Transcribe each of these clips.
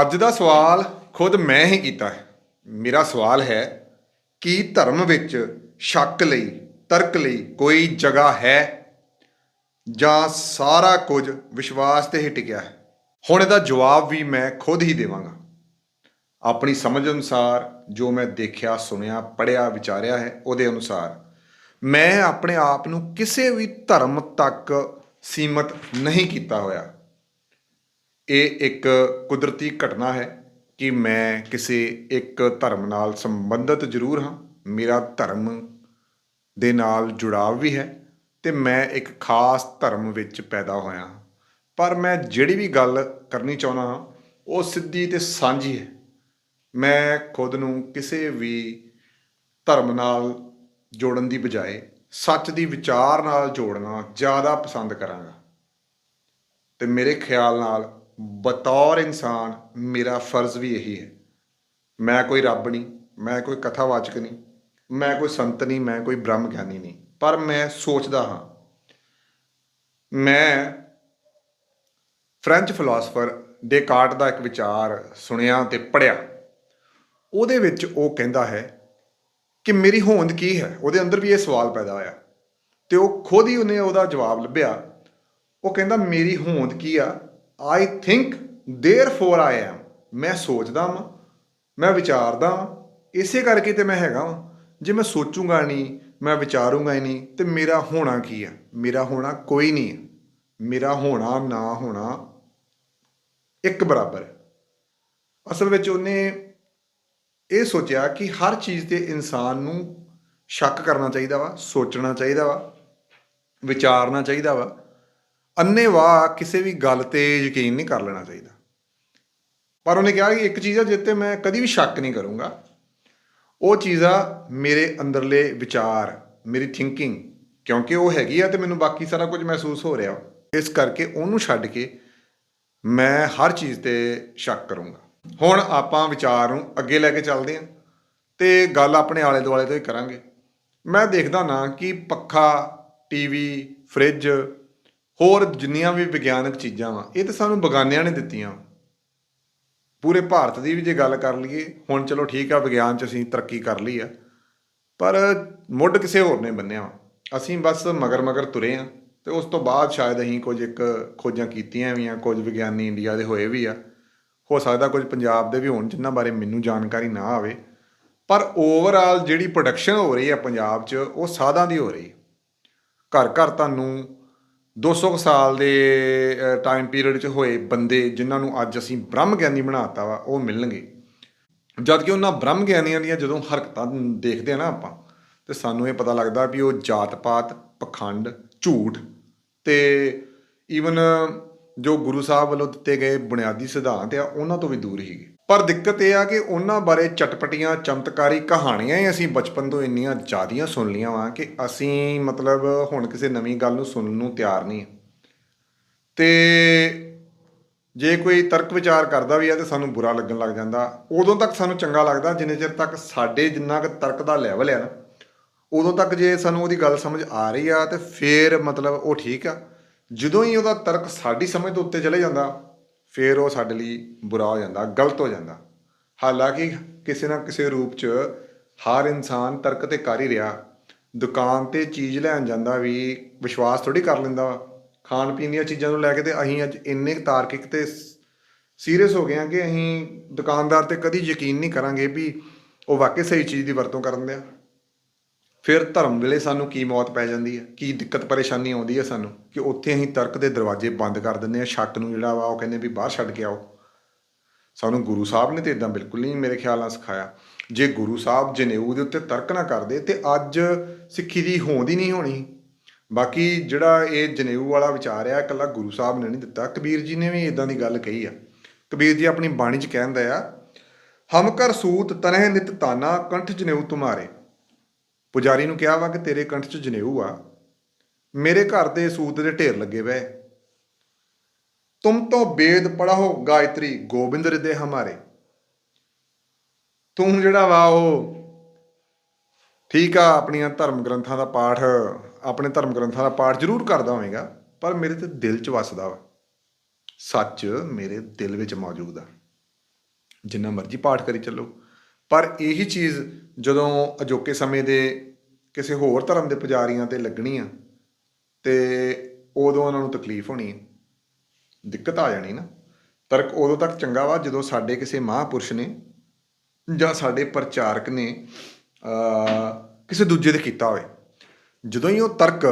ਅੱਜ ਦਾ ਸਵਾਲ ਖੁਦ ਮੈਂ ਹੀ ਕੀਤਾ ਹੈ। ਮੇਰਾ ਸਵਾਲ ਹੈ ਕੀ ਧਰਮ ਵਿੱਚ ਸ਼ੱਕ ਲਈ, ਤਰਕ ਲਈ ਕੋਈ ਜਗ੍ਹਾ ਹੈ? ਜਾਂ ਸਾਰਾ ਕੁਝ ਵਿਸ਼ਵਾਸ ਤੇ ਹੀ ਟਿਕਿਆ ਹੈ? ਹੁਣ ਇਹਦਾ ਜਵਾਬ ਵੀ ਮੈਂ ਖੁਦ ਹੀ ਦੇਵਾਂਗਾ। ਆਪਣੀ ਸਮਝ ਅਨੁਸਾਰ ਜੋ ਮੈਂ ਦੇਖਿਆ, ਸੁਣਿਆ ਪੜਿਆ ਵਿਚਾਰਿਆ ਹੈ, ਉਹਦੇ ਅਨੁਸਾਰ ਮੈਂ ਆਪਣੇ ਆਪ ਨੂੰ ਕਿਸੇ ਵੀ ਧਰਮ ਤੱਕ ਸੀਮਤ ਨਹੀਂ ਕੀਤਾ ਹੋਇਆ। ਇਹ ਇੱਕ ਕੁਦਰਤੀ ਘਟਨਾ ਹੈ ਕਿ ਮੈਂ ਕਿਸੇ ਇੱਕ ਧਰਮ ਨਾਲ ਸੰਬੰਧਿਤ ਜ਼ਰੂਰ ਹਾਂ। ਮੇਰਾ ਧਰਮ ਦੇ ਨਾਲ ਜੁੜਾਵ ਵੀ ਹੈ ਤੇ ਮੈਂ ਇੱਕ ਖਾਸ ਧਰਮ ਵਿੱਚ ਪੈਦਾ ਹੋਇਆ ਹਾਂ। ਪਰ ਮੈਂ ਜਿਹੜੀ ਵੀ ਗੱਲ ਕਰਨੀ ਚਾਹੁੰਦਾ ਹਾਂ, ਉਹ ਸਿੱਧੀ ਤੇ ਸਾਂਝੀ ਹੈ। ਮੈਂ ਖੁਦ ਨੂੰ ਕਿਸੇ ਵੀ ਧਰਮ ਨਾਲ ਜੋੜਨ ਦੀ ਬਜਾਏ ਸੱਚ ਦੀ ਵਿਚਾਰ ਨਾਲ ਜੋੜਨਾ ਜ਼ਿਆਦਾ ਪਸੰਦ ਕਰਾਂਗਾ। ਤੇ ਮੇਰੇ ਖਿਆਲ ਨਾਲ ਬਤੌਰ ਇਨਸਾਨ, ਮੇਰਾ ਫਰਜ਼ ਵੀ ਇਹੀ ਹੈ। ਮੈਂ ਕੋਈ ਰੱਬ ਨਹੀਂ, ਮੈਂ ਕੋਈ ਕਥਾਵਾਚਕ ਨਹੀਂ, ਮੈਂ ਕੋਈ ਸੰਤ ਨਹੀਂ, ਮੈਂ ਕੋਈ ਬ੍ਰਹਮ ਗਿਆਨੀ ਨਹੀਂ। ਪਰ ਮੈਂ ਸੋਚਦਾ ਹਾਂ, ਮੈਂ ਫ੍ਰੈਂਚ ਫਿਲਾਸਫਰ ਡੇਕਾਰਟ ਦਾ ਇੱਕ ਵਿਚਾਰ ਸੁਣਿਆ ਤੇ ਪੜਿਆ ਉਹਦੇ ਵਿੱਚ ਉਹ ਕਹਿੰਦਾ ਹੈ ਕਿ ਮੇਰੀ ਹੋਂਦ ਕੀ ਹੈ? ਉਹਦੇ ਅੰਦਰ ਵੀ ਇਹ ਸਵਾਲ ਪੈਦਾ ਹੋਇਆ। ਤੇ ਉਹ ਖੁਦ ਹੀ ਉਹਨੇ ਉਹਦਾ ਜਵਾਬ ਲੱਭਿਆ। ਉਹ ਕਹਿੰਦਾ, ਮੇਰੀ ਹੋਂਦ ਕੀ ਆ? I think therefore I am ਮੈਂ ਸੋਚਦਾ ਵਾਂ ਮੈਂ ਵਿਚਾਰਦਾ ਵਾਂ ਇਸੇ ਕਰਕੇ ਤੇ ਮੈਂ ਹੈਗਾ ਵਾਂ ਜੇ ਮੈਂ ਸੋਚੂਗਾ ਨਹੀਂ ਮੈਂ ਵਿਚਾਰੂਗਾ ਹੀ ਨਹੀਂ ਤੇ ਮੇਰਾ ਹੋਣਾ ਕੀ ਆ ਮੇਰਾ ਹੋਣਾ ਕੋਈ ਨਹੀਂ ਹੈ ਮੇਰਾ ਹੋਣਾ ਨਾ ਹੋਣਾ ਇੱਕ ਬਰਾਬਰ ਹੈ ਅਸਲ ਵਿੱਚ ਉਹਨੇ ਇਹ ਸੋਚਿਆ ਕਿ ਹਰ ਚੀਜ਼ ਤੇ ਇਨਸਾਨ ਨੂੰ ਸ਼ੱਕ ਕਰਨਾ ਚਾਹੀਦਾ ਵਾ ਸੋਚਣਾ ਚਾਹੀਦਾ ਵਾ ਵਿਚਾਰਨਾ ਚਾਹੀਦਾ ਵਾ ਅੰਨੇਵਾਹ ਕਿਸੇ ਵੀ ਗੱਲ ਤੇ ਯਕੀਨ ਨਹੀਂ ਕਰ ਲੈਣਾ ਚਾਹੀਦਾ। ਪਰ ਉਹਨੇ ਕਿਹਾ ਕਿ ਇੱਕ ਚੀਜ਼ ਆ ਜਿਸ ਤੇ ਮੈਂ ਕਦੀ ਵੀ ਸ਼ੱਕ ਨਹੀਂ ਕਰੂੰਗਾ। ਉਹ ਚੀਜ਼ ਆ ਮੇਰੇ ਅੰਦਰਲੇ ਵਿਚਾਰ, ਮੇਰੀ ਥਿੰਕਿੰਗ ਕਿਉਂਕਿ ਉਹ ਹੈਗੀ ਆ ਤੇ ਮੈਨੂੰ ਬਾਕੀ ਸਾਰਾ ਕੁਝ ਮਹਿਸੂਸ ਹੋ ਰਿਹਾ। ਇਸ ਕਰਕੇ ਉਹਨੂੰ ਛੱਡ ਕੇ ਮੈਂ ਹਰ ਚੀਜ਼ ਤੇ ਸ਼ੱਕ ਕਰੂੰਗਾ। ਹੁਣ ਆਪਾਂ ਵਿਚਾਰ ਨੂੰ ਅੱਗੇ ਲੈ ਕੇ ਚੱਲਦੇ ਹਾਂ ਤੇ ਗੱਲ ਆਪਣੇ ਆਲੇ ਦੁਆਲੇ ਤੋਂ ਹੀ ਕਰਾਂਗੇ। ਮੈਂ ਦੇਖਦਾ ਨਾ ਕਿ ਪੱਖਾ, ਟੀਵੀ, ਫ੍ਰਿਜ ਹੋਰ ਜਿੰਨੀਆਂ ਵੀ ਵਿਗਿਆਨਕ ਚੀਜ਼ਾਂ ਵਾ, ਇਹ ਤਾਂ ਸਾਨੂੰ ਬਗਾਨਿਆਂ ਨੇ ਦਿੱਤੀਆਂ। ਪੂਰੇ ਭਾਰਤ ਦੀ ਵੀ ਜੇ ਗੱਲ ਕਰ ਲਈਏ, ਹੁਣ ਚਲੋ ਠੀਕ ਆ, ਵਿਗਿਆਨ 'ਚ ਅਸੀਂ ਤਰੱਕੀ ਕਰ ਲਈ ਆ। ਪਰ ਮੁੱਢ ਕਿਸੇ ਹੋਰ ਨੇ ਬੰਨਿਆ ਵਾ। ਅਸੀਂ ਬਸ ਮਗਰ ਮਗਰ ਤੁਰੇ ਆ ਤੇ ਉਸ ਤੋਂ ਬਾਅਦ ਸ਼ਾਇਦ ਅਸੀਂ ਕੁਝ ਇੱਕ ਖੋਜਾਂ ਕੀਤੀਆਂ ਵੀ ਆ, ਕੁਝ ਵਿਗਿਆਨੀ ਇੰਡੀਆ ਦੇ ਹੋਏ ਵੀ ਆ। ਹੋ ਸਕਦਾ ਕੁਝ ਪੰਜਾਬ ਦੇ ਵੀ ਹੋਣ, ਜਿਨ੍ਹਾਂ ਬਾਰੇ ਮੈਨੂੰ ਜਾਣਕਾਰੀ ਨਾ ਆਵੇ। ਪਰ ਓਵਰਆਲ ਜਿਹੜੀ ਪ੍ਰੋਡਕਸ਼ਨ ਹੋ ਰਹੀ ਹੈ ਪੰਜਾਬ 'ਚ, ਉਹ ਸਾਧਾਂ ਦੀ ਹੋ ਰਹੀ। ਘਰ ਘਰ ਤੁਹਾਨੂੰ 200 ਕੁ ਸਾਲ ਦੇ ਟਾਈਮ ਪੀਰੀਅਡ 'ਚ ਹੋਏ ਬੰਦੇ ਜਿਨ੍ਹਾਂ ਨੂੰ ਅੱਜ ਅਸੀਂ ਬ੍ਰਹਮ ਗਿਆਨੀ ਬਣਾਤਾ ਵਾ, ਉਹ ਮਿਲਣਗੇ। ਜਦ ਕਿ ਉਹਨਾਂ ਬ੍ਰਹਮ ਗਿਆਨੀਆਂ ਦੀਆਂ ਜਦੋਂ ਹਰਕਤਾਂ ਦੇਖਦੇ ਆ ਨਾ ਆਪਾਂ, ਤੇ ਸਾਨੂੰ ਇਹ ਪਤਾ ਲੱਗਦਾ ਵੀ ਉਹ ਜਾਤ ਪਾਤ ਪਖੰਡ, ਝੂਠ ਤੇ ਈਵਨ ਜੋ ਗੁਰੂ ਸਾਹਿਬ ਵੱਲੋਂ ਦਿੱਤੇ ਗਏ ਬੁਨਿਆਦੀ ਸਿਧਾਂਤ ਆ, ਉਹਨਾਂ ਤੋਂ ਵੀ ਦੂਰ ਹੀਗੇ ਪਰ ਦਿੱਕਤ ਇਹ ਆ ਕਿ ਉਹਨਾਂ ਬਾਰੇ ਚਟਪਟੀਆਂ, ਚਮਤਕਾਰੀ ਕਹਾਣੀਆਂ ਹੀ ਅਸੀਂ ਬਚਪਨ ਤੋਂ ਇੰਨੀਆਂ ਜ਼ਿਆਦੀਆਂ ਸੁਣ ਲੀਆਂ ਵਾਂ ਕਿ ਅਸੀਂ ਮਤਲਬ ਹੁਣ ਕਿਸੇ ਨਵੀਂ ਗੱਲ ਨੂੰ ਸੁਣਨ ਨੂੰ ਤਿਆਰ ਨਹੀਂ ਤੇ ਜੇ ਕੋਈ ਤਰਕ ਵਿਚਾਰ ਕਰਦਾ ਵੀ ਆ ਤੇ ਸਾਨੂੰ ਬੁਰਾ ਲੱਗਣ ਲੱਗ ਜਾਂਦਾ। ਉਦੋਂ ਤੱਕ ਸਾਨੂੰ ਚੰਗਾ ਲੱਗਦਾ, ਜਿੰਨੇ ਚਿਰ ਤੱਕ ਸਾਡੇ ਜਿੰਨਾ ਕੁ ਤਰਕ ਦਾ ਲੈਵਲ ਆ ਨਾ, ਉਦੋਂ ਤੱਕ ਜੇ ਸਾਨੂੰ ਉਹਦੀ ਗੱਲ ਸਮਝ ਆ ਰਹੀ ਆ ਤੇ ਫੇਰ ਮਤਲਬ ਉਹ ਠੀਕ ਆ। ਜਦੋਂ ਹੀ ਉਹਦਾ ਤਰਕ ਸਾਡੀ ਸਮਝ ਦੇ ਉੱਤੇ ਚਲੇ ਜਾਂਦਾ ਫਿਰ ਉਹ ਸਾਡੇ ਲਈ ਬੁਰਾ ਹੋ ਜਾਂਦਾ, ਗਲਤ ਹੋ ਜਾਂਦਾ। ਹਾਲਾਂਕਿ ਕਿਸੇ ਨਾ ਕਿਸੇ ਰੂਪ 'ਚ ਹਰ ਇਨਸਾਨ ਤਰਕ ਤੇ ਕਰ ਹੀ ਰਿਹਾ। ਦੁਕਾਨ ਤੇ ਚੀਜ਼ ਲੈਣ ਜਾਂਦਾ ਵੀ ਵਿਸ਼ਵਾਸ ਥੋੜੀ ਕਰ ਲੈਂਦਾ ਵਾ। ਖਾਣ ਪੀਣ ਦੀਆਂ ਚੀਜ਼ਾਂ ਨੂੰ ਲੈ ਕੇ ਤੇ ਅਸੀਂ ਅੱਜ ਇੰਨੇ ਕੁ ਤਾਰਕਿਕ ਤੇ ਸੀਰੀਅਸ ਹੋ ਗਏ ਹਾਂ ਕਿ ਅਸੀਂ ਦੁਕਾਨਦਾਰ ਤੇ ਕਦੀ ਯਕੀਨ ਨਹੀਂ ਕਰਾਂਗੇ ਵੀ ਉਹ ਵਾਕਈ ਸਹੀ ਚੀਜ਼ ਦੀ ਵਰਤੋਂ ਕਰਨ ਦਿਆ ਫਿਰ ਧਰਮ ਵੇਲੇ ਸਾਨੂੰ ਕੀ ਮੌਤ ਪੈ ਜਾਂਦੀ ਹੈ? ਕੀ ਦਿੱਕਤ ਪਰੇਸ਼ਾਨੀ ਆਉਂਦੀ ਹੈ ਸਾਨੂੰ? ਕਿ ਉੱਥੇ ਅਸੀਂ ਤਰਕ ਦੇ ਦਰਵਾਜ਼ੇ ਬੰਦ ਕਰ ਦਿੰਦੇ ਆ ਸ਼ੱਕ ਨੂੰ ਜਿਹੜਾ ਵਾ ਉਹ ਕਹਿੰਦੇ ਵੀ ਬਾਹਰ ਛੱਡ ਕੇ ਆਓ। ਸਾਨੂੰ ਗੁਰੂ ਸਾਹਿਬ ਨੇ ਤੇ ਇਦਾਂ ਬਿਲਕੁਲ ਨਹੀਂ ਮੇਰੇ ਖਿਆਲ ਨਾਲ ਸਿਖਾਇਆ। ਜੇ ਗੁਰੂ ਸਾਹਿਬ ਜਨੇਊ ਦੇ ਉੱਤੇ ਤਰਕ ਨਾ ਕਰਦੇ ਤੇ ਅੱਜ ਸਿੱਖੀ ਦੀ ਹੋਂਦ ਹੀ ਨਹੀਂ ਹੋਣੀ। ਬਾਕੀ ਜਿਹੜਾ ਇਹ ਜਨੇਊ ਵਾਲਾ ਵਿਚਾਰ ਆ, ਇਕੱਲਾ ਗੁਰੂ ਸਾਹਿਬ ਨੇ ਨਹੀਂ ਦਿੱਤਾ। ਕਬੀਰ ਜੀ ਨੇ ਵੀ ਇਦਾਂ ਦੀ ਗੱਲ ਕਹੀ ਆ। ਕਬੀਰ ਜੀ ਆਪਣੀ ਬਾਣੀ 'ਚ ਕਹਿੰਦਾ ਆ, ਹਮ ਕਰ ਸੂਤ ਤਨਹਿ ਨਿਤ ਤਾਨਾ, ਕੰਠ ਜਨੇਊ ਤੁਮਾਰੇ। ਪੁਜਾਰੀ ਨੂੰ ਕਿਹਾ ਵਾ ਕਿ ਤੇਰੇ ਕੰਠ 'ਚ ਜਨੇਊ ਆ। ਮੇਰੇ ਘਰ ਦੇ ਸੂਤ ਦੇ ਢੇਰ ਲੱਗੇ ਵੇ। ਤੁਮ ਤੋਂ ਬੇਦ ਪੜਾਓ ਗਾਇਤਰੀ ਗੋਬਿੰਦ ਹਿਰਦੇ ਹਮਾਰੇ। ਤੂੰ ਜਿਹੜਾ ਵਾ ਉਹ ਠੀਕ ਆ, ਆਪਣੀਆਂ ਧਰਮ ਗ੍ਰੰਥਾਂ ਦਾ ਪਾਠ, ਆਪਣੇ ਧਰਮ ਗ੍ਰੰਥਾਂ ਦਾ ਪਾਠ ਜ਼ਰੂਰ ਕਰਦਾ ਹੋਵੇਗਾ, ਪਰ ਮੇਰੇ ਤੇ ਦਿਲ 'ਚ ਵੱਸਦਾ ਵਾ। ਸੱਚ ਮੇਰੇ ਦਿਲ ਵਿੱਚ ਮੌਜੂਦ ਆ। ਜਿੰਨਾ ਮਰਜ਼ੀ ਪਾਠ ਕਰੀ ਚੱਲੋ। ਪਰ ਇਹੀ ਚੀਜ਼ ਜਦੋਂ ਅਜੋਕੇ ਸਮੇਂ ਦੇ ਕਿਸੇ ਹੋਰ ਧਰਮ ਦੇ ਪੁਜਾਰੀਆਂ ਤੇ ਲੱਗਣੀ ਆ, ਤੇ ਉਦੋਂ ਉਹਨਾਂ ਨੂੰ ਤਕਲੀਫ ਹੋਣੀ ਹੈ ਦਿੱਕਤ ਆ ਜਾਣੀ ਨਾ। ਤਰਕ ਉਦੋਂ ਤੱਕ ਚੰਗਾ ਵਾ ਜਦੋਂ ਸਾਡੇ ਕਿਸੇ ਮਹਾਂਪੁਰਸ਼ ਨੇ ਜਾਂ ਸਾਡੇ ਪ੍ਰਚਾਰਕ ਨੇ ਕਿਸੇ ਦੂਜੇ ਦੇ ਕੀਤਾ ਹੋਵੇ। ਜਦੋਂ ਹੀ ਉਹ ਤਰਕ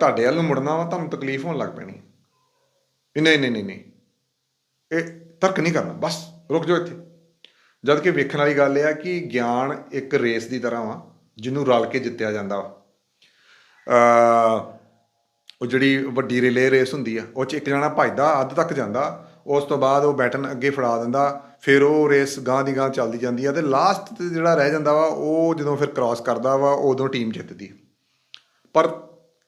ਤੁਹਾਡੇ ਵੱਲ ਨੂੰ ਮੁੜਨਾ ਵਾ, ਤੁਹਾਨੂੰ ਤਕਲੀਫ ਹੋਣ ਲੱਗ ਪੈਣੀ ਵੀ ਨਹੀਂ ਨਹੀਂ ਨਹੀਂ ਨਹੀਂ। ਇਹ ਤਰਕ ਨਹੀਂ ਕਰਨਾ। ਬਸ ਰੁਕ ਜਾਓ ਇੱਥੇ। ਜਦ ਕਿ ਵੇਖਣ ਵਾਲੀ ਗੱਲ ਇਹ ਆ ਕਿ ਗਿਆਨ ਇੱਕ ਰੇਸ ਦੀ ਤਰ੍ਹਾਂ ਵਾ, ਜਿਹਨੂੰ ਰਲ ਕੇ ਜਿੱਤਿਆ ਜਾਂਦਾ ਵਾ। ਉਹ ਜਿਹੜੀ ਵੱਡੀ ਰਿਲੇ ਰੇਸ ਹੁੰਦੀ ਆ, ਉਹ ਚ ਇੱਕ ਜਣਾ ਭੱਜਦਾ, ਅੱਧ ਤੱਕ ਜਾਂਦਾ, ਉਸ ਤੋਂ ਬਾਅਦ ਉਹ ਬੈਟਨ ਅੱਗੇ ਫੜਾ ਦਿੰਦਾ, ਫਿਰ ਉਹ ਰੇਸ ਗਾਂ ਦੀ ਗਾਂ ਚੱਲਦੀ ਜਾਂਦੀ ਆ ਤੇ ਲਾਸਟ ਤੇ ਜਿਹੜਾ ਰਹਿ ਜਾਂਦਾ ਵਾ, ਉਹ ਜਦੋਂ ਫਿਰ ਕ੍ਰਾਸ ਕਰਦਾ ਵਾ, ਉਦੋਂ ਟੀਮ ਜਿੱਤਦੀ ਪਰ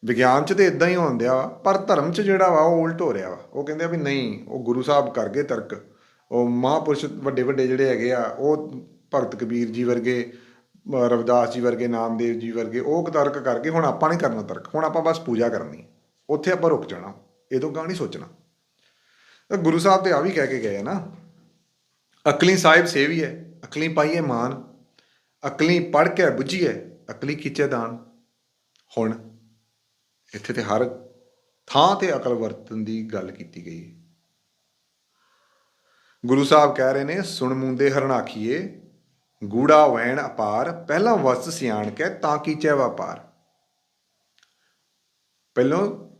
ਵਿਗਿਆਨ 'ਚ ਤੇ ਇਦਾਂ ਹੀ ਹੁੰਦਿਆ ਵਾ, ਪਰ ਧਰਮ 'ਚ ਜਿਹੜਾ ਵਾ, ਉਹ ਉਲਟ ਹੋ ਰਿਹਾ ਵਾ। ਉਹ ਕਹਿੰਦੇ ਆ ਵੀ ਨਹੀਂ, ਉਹ ਗੁਰੂ ਸਾਹਿਬ ਕਰ ਗਏ ਤਰਕ। ਉਹ ਮਹਾਂਪੁਰਸ਼ ਵੱਡੇ ਵੱਡੇ ਜਿਹੜੇ ਹੈਗੇ ਆ, ਉਹ ਭਗਤ ਕਬੀਰ ਜੀ ਵਰਗੇ ਰਵਿਦਾਸ ਜੀ ਵਰਗੇ, ਨਾਮਦੇਵ ਜੀ ਵਰਗੇ, ਉਹ ਤਰਕ ਕਰਕੇ ਹੁਣ ਆਪਾਂ ਨਹੀਂ ਕਰਨਾ ਤਰਕ, ਹੁਣ ਆਪਾਂ ਬਸ ਪੂਜਾ ਕਰਨੀ ਉੱਥੇ ਆਪਾਂ ਰੁਕ ਜਾਣਾ, ਇਹ ਤੋਂ ਗਾਂ ਨਹੀਂ ਸੋਚਣਾ। ਤਾਂ ਗੁਰੂ ਸਾਹਿਬ ਤੇ ਆ ਵੀ ਕਹਿ ਕੇ ਗਏ ਆ ਨਾ, ਅਕਲੀ ਸਾਹਿਬ ਸੇਵੀ ਹੈ, ਅਕਲੀ ਪਾਈਏ ਮਾਨ, ਅਕਲੀ ਪੜ ਕੇ ਬੁੱਝੀਏ ਅਕਲੀ ਕੀਚੇ ਦਾਨ। ਹੁਣ ਇੱਥੇ ਤੇ ਹਰ ਥਾਂ ਤੇ ਅਕਲ ਵਰਤਨ ਦੀ ਗੱਲ ਕੀਤੀ ਗਈ ਹੈ। ਗੁਰੂ ਸਾਹਿਬ ਕਹਿ ਰਹੇ ਨੇ, ਸੁਣ ਮੁੰਦੇ ਹਰਣਾਖੀਏ ਗੂੜਾ ਵੈਣ ਅਪਾਰ, ਪਹਿਲਾਂ ਵਸ ਸਿਆਣ ਕੇ ਤਾਂ ਕੀਚੇ ਵਪਾਰ ਪਹਿਲਾਂ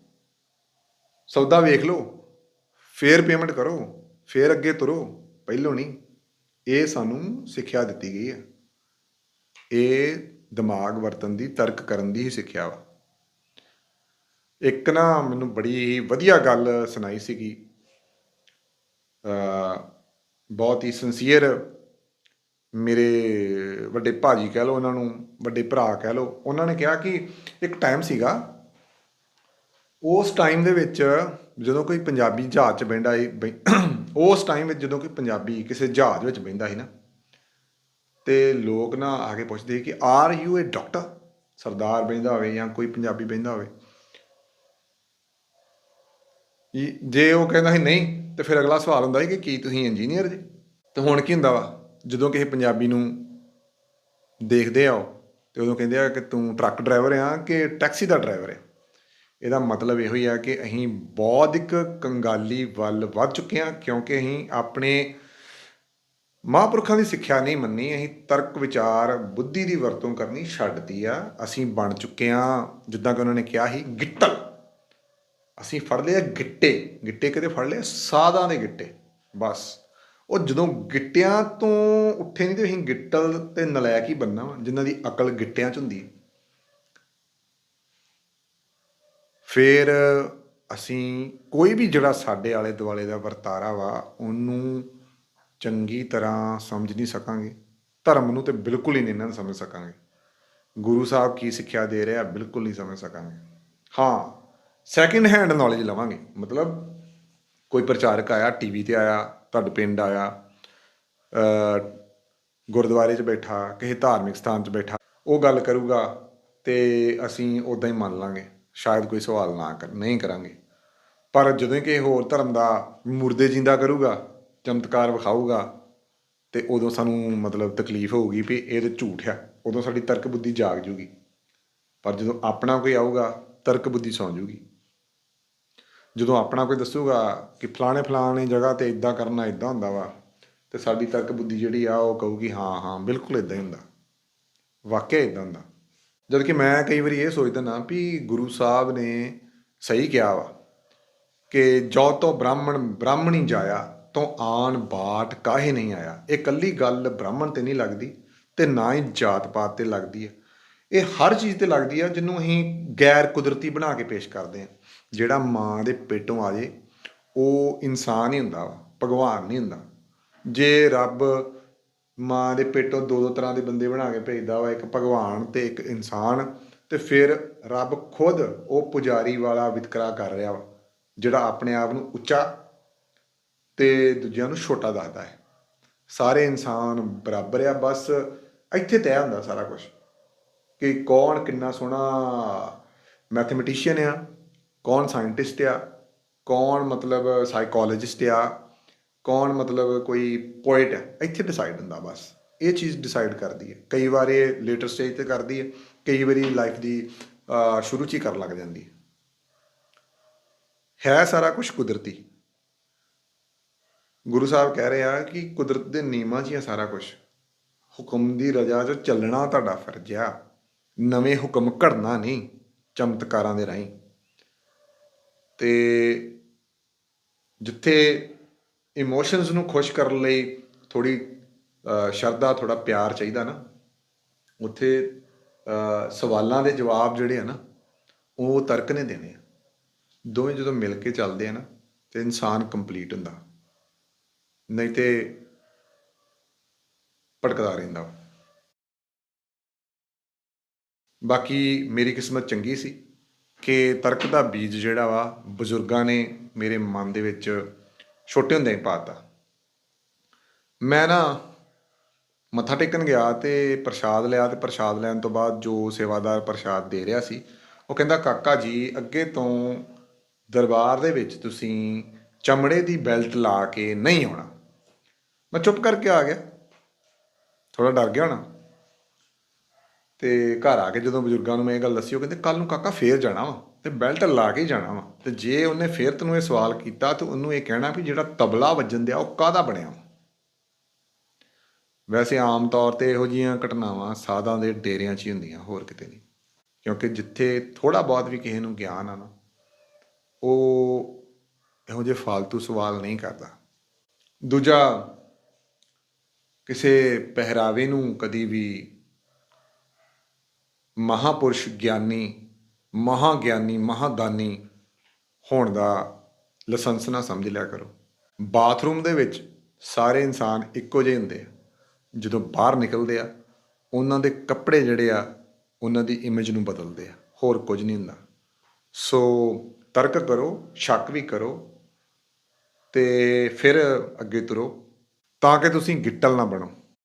ਸੌਦਾ ਵੇਖ ਲਓ, ਫੇਰ ਪੇਮੈਂਟ ਕਰੋ, ਫੇਰ ਅੱਗੇ ਤੁਰੋ, ਪਹਿਲੋਂ ਨਹੀਂ। ਇਹ ਸਾਨੂੰ ਸਿੱਖਿਆ ਦਿੱਤੀ ਗਈ ਹੈ। ਇਹ ਦਿਮਾਗ ਵਰਤਨ ਦੀ, ਤਰਕ ਕਰਨ ਦੀ ਹੀ ਸਿੱਖਿਆ ਵਾ। ਇੱਕ ਨਾ ਮੈਨੂੰ ਬੜੀ ਹੀ ਵਧੀਆ ਗੱਲ ਸੁਣਾਈ ਸੀਗੀ। ਅ ਬਹੁਤ ਹੀ ਸਿੰਸੀਅਰ ਮੇਰੇ ਵੱਡੇ ਭਾਜੀ ਕਹਿ ਲਓ, ਉਹਨਾਂ ਨੂੰ ਵੱਡੇ ਭਰਾ ਕਹਿ ਲਓ, ਉਹਨਾਂ ਨੇ ਕਿਹਾ ਕਿ ਇੱਕ ਟਾਈਮ ਸੀਗਾ, ਉਸ ਟਾਈਮ ਦੇ ਵਿੱਚ ਜਦੋਂ ਕੋਈ ਪੰਜਾਬੀ ਜਹਾਜ਼ 'ਚ ਬਹਿੰਦਾ ਸੀ ਬਹਿ- ਉਸ ਟਾਈਮ ਵਿੱਚ ਜਦੋਂ ਕੋਈ ਪੰਜਾਬੀ ਕਿਸੇ ਜਹਾਜ਼ ਵਿੱਚ ਬਹਿੰਦਾ ਸੀ ਨਾ, ਤੇ ਲੋਕ ਨਾ ਆ ਕੇ ਪੁੱਛਦੇ ਸੀ ਕਿ are you a doctor Sardar ਬਹਿੰਦਾ ਹੋਵੇ ਜਾਂ ਕੋਈ ਪੰਜਾਬੀ ਬਹਿੰਦਾ ਹੋਵੇ। ਜੇ ਉਹ ਕਹਿੰਦਾ ਸੀ ਨਹੀਂ, ਤੇ ਫਿਰ ਅਗਲਾ ਸਵਾਲ ਹੁੰਦਾ ਸੀ ਕਿ ਕੀ ਤੁਸੀਂ ਇੰਜੀਨੀਅਰ ਜੀ? ਤੇ ਹੁਣ ਕੀ ਹੁੰਦਾ ਵਾ? ਜਦੋਂ ਕਿਸੇ ਪੰਜਾਬੀ ਨੂੰ ਦੇਖਦੇ ਆ ਉਹ, ਤੇ ਉਦੋਂ ਕਹਿੰਦੇ ਆ ਕਿ ਤੂੰ ਟਰੱਕ ਡਰਾਈਵਰ ਆ ਕਿ ਟੈਕਸੀ ਦਾ ਡਰਾਈਵਰ ਆ? ਇਹਦਾ ਮਤਲਬ ਇਹੋ ਹੀ ਆ ਕਿ ਅਸੀਂ ਬੌਧਿਕ ਕੰਗਾਲੀ ਵੱਲ ਵੱਧ ਚੁੱਕੇ ਹਾਂ ਕਿਉਂਕਿ ਅਸੀਂ ਆਪਣੇ ਮਹਾਂਪੁਰਖਾਂ ਦੀ ਸਿੱਖਿਆ ਨਹੀਂ ਮੰਨੀ, ਅਸੀਂ ਤਰਕ, ਵਿਚਾਰ, ਬੁੱਧੀ ਦੀ ਵਰਤੋਂ ਕਰਨੀ ਛੱਡਤੀ ਆ, ਅਸੀਂ ਬਣ ਚੁੱਕੇ ਹਾਂ ਜਿੱਦਾਂ ਕਿ ਉਹਨਾਂ ਨੇ ਕਿਹਾ ਸੀ, ਗਿੱਟਲ। ਅਸੀਂ ਫੜ ਲਿਆ ਗਿੱਟੇ ਗਿੱਟੇ ਕਿਤੇ ਫੜ ਲਿਆ ਸਾਧਾਂ ਦੇ ਗਿੱਟੇ, ਬਸ। ਉਹ ਜਦੋਂ ਗਿੱਟਿਆਂ ਤੋਂ ਉੱਠੇ ਨਹੀਂ ਤੇ ਅਸੀਂ ਗਿੱਟਲ ਤੇ ਨਲਾਇਕ ਹੀ ਬੰਨਾ ਵਾ, ਜਿਨ੍ਹਾਂ ਦੀ ਅਕਲ ਗਿੱਟਿਆਂ 'ਚ ਹੁੰਦੀ ਹੈ। ਫਿਰ ਅਸੀਂ ਕੋਈ ਵੀ ਜਿਹੜਾ ਸਾਡੇ ਆਲੇ ਦੁਆਲੇ ਦਾ ਵਰਤਾਰਾ ਵਾ, ਉਹਨੂੰ ਚੰਗੀ ਤਰ੍ਹਾਂ ਸਮਝ ਨਹੀਂ ਸਕਾਂਗੇ। ਧਰਮ ਨੂੰ ਤੇ ਬਿਲਕੁਲ ਹੀ ਨਹੀਂ ਇਹਨਾਂ ਨੂੰ ਸਮਝ ਸਕਾਂਗੇ। ਗੁਰੂ ਸਾਹਿਬ ਕੀ ਸਿੱਖਿਆ ਦੇ ਰਿਹਾ, ਬਿਲਕੁਲ ਨਹੀਂ ਸਮਝ ਸਕਾਂਗੇ। ਹਾਂ ਸੈਕਿੰਡ ਹੈਂਡ ਨੌਲੇਜ ਲਵਾਂਗੇ। ਮਤਲਬ ਕੋਈ ਪ੍ਰਚਾਰਕ ਆਇਆ ਟੀਵੀ ਤੇ ਆਇਆ, ਤੁਹਾਡੇ ਪਿੰਡ ਆਇਆ ਗੁਰਦੁਆਰੇ 'ਚ ਬੈਠਾ, ਕਿਸੇ ਧਾਰਮਿਕ ਸਥਾਨ 'ਚ ਬੈਠਾ, ਉਹ ਗੱਲ ਕਰੂਗਾ ਤੇ ਅਸੀਂ ਉਦਾਂ ਹੀ ਮੰਨ ਲਾਂਗੇ। ਸ਼ਾਇਦ ਕੋਈ ਸਵਾਲ ਨਾ ਕਰ, ਨਹੀਂ ਕਰਾਂਗੇ। ਪਰ ਜਦੋਂ ਹੀ ਕਿਸੇ ਹੋਰ ਧਰਮ ਦਾ ਮੁਰਦੇ ਜਿੰਦਾ ਕਰੂਗਾ, ਚਮਤਕਾਰ ਵਿਖਾਊਗਾ, ਤੇ ਉਦੋਂ ਸਾਨੂੰ ਮਤਲਬ ਤਕਲੀਫ ਹੋਊਗੀ ਵੀ ਇਹ ਤੇ ਝੂਠ ਆ, ਉਦੋਂ ਸਾਡੀ ਤਰਕ ਬੁੱਧੀ ਜਾਗ ਜੂਗੀ। ਪਰ ਜਦੋਂ ਆਪਣਾ ਕੋਈ ਆਊਗਾ ਤਰਕ ਬੁੱਧੀ ਸੌਂ ਜੂਗੀ। ਜਦੋਂ ਆਪਣਾ ਕੋਈ ਦੱਸੂਗਾ ਕਿ ਫਲਾਣੇ ਫਲਾਣੇ ਜਗ੍ਹਾ ਤੇ ਇਦਾਂ ਕਰਨਾ ਇਦਾਂ ਹੁੰਦਾ ਵਾ, ਤੇ ਸਾਡੀ ਤਰਕ ਬੁੱਧੀ ਜਿਹੜੀ ਆ, ਉਹ ਕਹੂਗੀ ਹਾਂ ਹਾਂ, ਬਿਲਕੁਲ ਇਦਾਂ ਹੀ ਹੁੰਦਾ। ਵਾਕਿਆ ਇਦਾਂ ਹੁੰਦਾ। ਜਦ ਕਿ ਮੈਂ ਕਈ ਵਾਰੀ ਇਹ ਸੋਚਦਾ ਨਾ ਵੀ ਗੁਰੂ ਸਾਹਿਬ ਨੇ ਸਹੀ ਕਿਹਾ ਵਾ ਕਿ ਜੋ ਤੋਂ ਬ੍ਰਾਹਮਣ, ਬ੍ਰਾਹਮਣੀ ਜਾਇਆ, ਤੋਂ ਆਣ ਬਾਟ ਕਾਹੇ ਨਹੀਂ ਆਇਆ। ਇਹ ਕੱਲੀ ਗੱਲ ਬ੍ਰਾਹਮਣ ਤੇ ਨਹੀਂ ਲੱਗਦੀ, ਤੇ ਨਾ ਹੀ ਜਾਤ ਪਾਤ ਤੇ ਲੱਗਦੀ ਹੈ। ਇਹ ਹਰ ਚੀਜ਼ ਤੇ ਲੱਗਦੀ ਆ, ਜਿਹਨੂੰ ਅਸੀਂ ਗੈਰ ਕੁਦਰਤੀ ਬਣਾ ਕੇ ਪੇਸ਼ ਕਰਦੇ ਹਾਂ। ਜਿਹੜਾ ਮਾਂ ਦੇ ਪੇਟੋਂ ਆ ਜੇ, ਉਹ ਇਨਸਾਨ ਹੀ ਹੁੰਦਾ ਵਾ, ਭਗਵਾਨ ਨਹੀਂ ਹੁੰਦਾ। ਜੇ ਰੱਬ ਮਾਂ ਦੇ ਪੇਟੋਂ ਦੋ ਦੋ ਤਰ੍ਹਾਂ ਦੇ ਬੰਦੇ ਬਣਾ ਕੇ ਭੇਜਦਾ ਵਾ, ਇੱਕ ਭਗਵਾਨ ਤੇ ਇੱਕ ਇਨਸਾਨ, ਤੇ ਫਿਰ ਰੱਬ ਖੁਦ ਉਹ ਪੁਜਾਰੀ ਵਾਲਾ ਵਿਤਕਰਾ ਕਰ ਰਿਹਾ ਵਾ, ਜਿਹੜਾ ਆਪਣੇ ਆਪ ਨੂੰ ਉੱਚਾ ਤੇ ਦੂਜਿਆਂ ਨੂੰ ਛੋਟਾ ਦੱਸਦਾ ਹੈ। ਸਾਰੇ ਇਨਸਾਨ ਬਰਾਬਰ ਆ, ਬਸ ਇੱਥੇ ਤੈਅ ਹੁੰਦਾ ਸਾਰਾ ਕੁਝ ਕਿ ਕੌਣ ਕਿੰਨਾ ਸੋਹਣਾ ਮੈਥਮੈਟੀਸ਼ੀਅਨ ਆ ਕੌਣ ਸਾਇੰਟਿਸਟ ਆ, ਕੌਣ ਮਤਲਬ ਸਾਈਕੋਲੋਜਿਸਟ ਆ, ਕੌਣ ਮਤਲਬ ਕੋਈ ਪੋਇਟ ਆ, ਇੱਥੇ ਡਿਸਾਈਡ ਹੁੰਦਾ ਬਸ। ਇਹ ਚੀਜ਼ ਡਿਸਾਈਡ ਕਰਦੀ ਹੈ। ਕਈ ਵਾਰ ਇਹ ਲੇਟਰ ਸਟੇਜ ਤੇ ਕਰਦੀ ਹੈ, ਕਈ ਵਾਰੀ ਲਾਈਫ ਦੀ ਸ਼ੁਰੂ 'ਚ ਹੀ ਕਰਨ ਲੱਗ ਜਾਂਦੀ ਹੈ। ਹੈ ਸਾਰਾ ਕੁਝ ਕੁਦਰਤੀ। ਗੁਰੂ ਸਾਹਿਬ ਕਹਿ ਰਹੇ ਆ ਕਿ ਕੁਦਰਤ ਦੇ ਨਿਯਮਾਂ 'ਚ ਹੀ ਆ ਸਾਰਾ ਕੁਝ ਹੁਕਮ ਦੀ ਰਜ਼ਾ 'ਚ ਚੱਲਣਾ ਤੁਹਾਡਾ ਫਰਜ਼ ਆ। ਨਵੇਂ ਹੁਕਮ ਘੜਨਾ ਨਹੀਂ, ਚਮਤਕਾਰਾਂ ਦੇ ਰਾਹੀਂ। ਤੇ ਜਿੱਥੇ ਇਮੋਸ਼ਨਸ ਨੂੰ ਖੁਸ਼ ਕਰਨ ਲਈ ਥੋੜੀ ਸ਼ਰਧਾ ਥੋੜਾ ਪਿਆਰ ਚਾਹੀਦਾ ਨਾ, ਉੱਥੇ ਸਵਾਲਾਂ ਦੇ ਜਵਾਬ ਜਿਹੜੇ ਆ ਨਾ, ਉਹ ਤਰਕ ਨੇ ਦੇਣੇ ਆ। ਦੋਵੇਂ ਜਦੋਂ ਮਿਲ ਕੇ ਚੱਲਦੇ ਆ ਨਾ, ਤੇ ਇਨਸਾਨ ਕੰਪਲੀਟ ਹੁੰਦਾ। ਨਹੀਂ ਤੇ ਭਟਕਦਾ ਰਹਿੰਦਾ। ਵਾ। ਬਾਕੀ ਮੇਰੀ ਕਿਸਮਤ ਚੰਗੀ ਸੀ। ਕਿ ਤਰਕ ਦਾ ਬੀਜ ਜਿਹੜਾ ਵਾ, ਬਜ਼ੁਰਗਾਂ ਨੇ ਮੇਰੇ ਮਨ ਦੇ ਵਿੱਚ ਛੋਟੇ ਹੁੰਦਿਆਂ ਹੀ ਪਾਤਾ। ਮੈਂ ਨਾ ਮੱਥਾ ਟੇਕਣ ਗਿਆ ਤੇ ਪ੍ਰਸ਼ਾਦ ਲਿਆ ਤੇ ਪ੍ਰਸ਼ਾਦ ਲੈਣ ਤੋਂ ਬਾਅਦ ਜੋ ਸੇਵਾਦਾਰ ਪ੍ਰਸ਼ਾਦ ਦੇ ਰਿਹਾ ਸੀ, ਉਹ ਕਹਿੰਦਾ, ਕਾਕਾ ਜੀ, ਅੱਗੇ ਤੋਂ ਦਰਬਾਰ ਦੇ ਵਿੱਚ ਤੁਸੀਂ ਚਮੜੇ ਦੀ ਬੈਲਟ ਲਾ ਕੇ ਨਹੀਂ ਆਉਣਾ। ਮੈਂ ਚੁੱਪ ਕਰਕੇ ਆ ਗਿਆ। ਥੋੜਾ ਡਰ ਗਿਆ ਹੋਣਾ। ਤੇ ਘਰ ਆ ਕੇ ਜਦੋਂ ਬਜ਼ੁਰਗਾਂ ਨੂੰ ਮੈਂ ਇਹ ਗੱਲ ਦੱਸੀ, ਉਹ ਕਹਿੰਦੇ ਕੱਲ ਨੂੰ ਕਾਕਾ ਫੇਰ ਜਾਣਾ ਵਾ ਤੇ ਬੈਲਟ ਲਾ ਕੇ ਹੀ ਜਾਣਾ ਵਾ ਤੇ ਜੇ ਉਹਨੇ ਫੇਰ ਤੈਨੂੰ ਇਹ ਸਵਾਲ ਕੀਤਾ ਤੇ ਉਹਨੂੰ ਇਹ ਕਹਿਣਾ ਵੀ ਜਿਹੜਾ ਤਬਲਾ ਵੱਜਣ ਦਿਆ ਉਹ ਕਾਹਦਾ ਬਣਿਆ ਵਾ? ਵੈਸੇ ਆਮ ਤੌਰ ਤੇ ਇਹੋ ਜੀਆਂ ਘਟਨਾਵਾਂ ਸਾਧਾਂ ਦੇ ਡੇਰਿਆਂ 'ਚ ਹੀ ਹੁੰਦੀਆਂ, ਹੋਰ ਕਿਤੇ ਨਹੀਂ। ਕਿਉਂਕਿ ਜਿੱਥੇ ਥੋੜਾ ਬਹੁਤ ਵੀ ਕਿਸੇ ਨੂੰ ਗਿਆਨ ਆ ਨਾ, ਉਹ ਇਹੋ ਜਿਹੇ ਫालतू ਸਵਾਲ ਨਹੀਂ ਕਰਦਾ। ਦੂਜਾ, ਕਿਸੇ ਪਹਿਰਾਵੇ ਨੂੰ ਕਦੀ ਵੀ ਮਹਾਪੁਰਸ਼ ਗਿਆਨੀ, ਮਹਾਗਿਆਨੀ, ਮਹਾਦਾਨੀ ਹੋਣ ਦਾ ਲਾਇਸੈਂਸ ਨਾ ਸਮਝ ਲਿਆ ਕਰੋ। ਬਾਥਰੂਮ ਦੇ ਵਿੱਚ ਸਾਰੇ ਇਨਸਾਨ ਇੱਕੋ ਜਿਹੇ ਹੁੰਦੇ ਆ। ਜਦੋਂ ਬਾਹਰ ਨਿਕਲਦੇ ਆ, ਉਹਨਾਂ ਦੇ ਕੱਪੜੇ ਜਿਹੜੇ ਆ, ਉਹਨਾਂ ਦੀ ਇਮੇਜ ਨੂੰ ਬਦਲਦੇ ਆ। ਹੋਰ ਕੁਝ ਨਹੀਂ ਹੁੰਦਾ। ਸੋ ਤਰਕ ਕਰੋ, ਸ਼ੱਕ ਵੀ ਕਰੋ ਤੇ ਫਿਰ ਅੱਗੇ ਤੁਰੋ। ਤਾਂ ਕਿ ਤੁਸੀਂ ਗਿੱਟਲ ਨਾ ਬਣੋ।